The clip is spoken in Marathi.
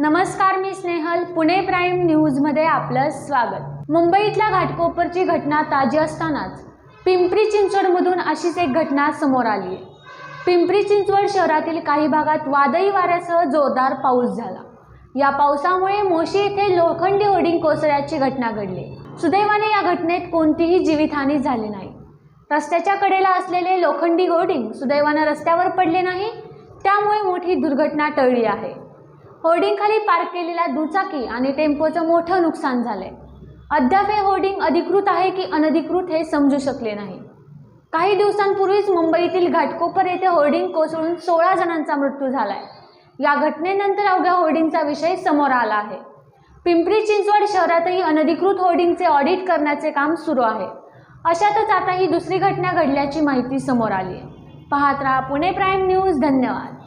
नमस्कार मी स्नेहल. पुणे प्राईम न्यूजमध्ये आपलं स्वागत. मुंबईतल्या घाटकोपरची घटना ताजी असतानाच पिंपरी चिंचवडमधून अशीच एक घटना समोर आली आहे. पिंपरी चिंचवड शहरातील काही भागात वादळी वाऱ्यासह जोरदार पाऊस झाला. या पावसामुळे मोशी येथे लोखंडी होर्डिंग कोसळ्याची घटना घडली. सुदैवाने या घटनेत कोणतीही जीवितहानी झाली नाही. रस्त्याच्या कडेला असलेले लोखंडी होर्डिंग सुदैवानं रस्त्यावर पडले नाही त्यामुळे मोठी दुर्घटना टळली आहे. होर्डिंगखाली पार्क केलेल्या दुचाकी आणि टेम्पोचं मोठं नुकसान झालंय. अद्याप हे होर्डिंग अधिकृत आहे की अनधिकृत हे समजू शकले नाही. काही दिवसांपूर्वीच मुंबईतील घाटकोपर येथे होर्डिंग कोसळून सोळा जणांचा मृत्यू झालाय. या घटनेनंतर अवघ्या होर्डिंगचा विषय समोर आला आहे. पिंपरी चिंचवड शहरातही अनधिकृत होर्डिंगचे ऑडिट करण्याचे काम सुरू आहे. अशातच आता ही दुसरी घटना घडल्याची माहिती समोर आली आहे. पाहत राहा पुणे प्राईम न्यूज धन्यवाद.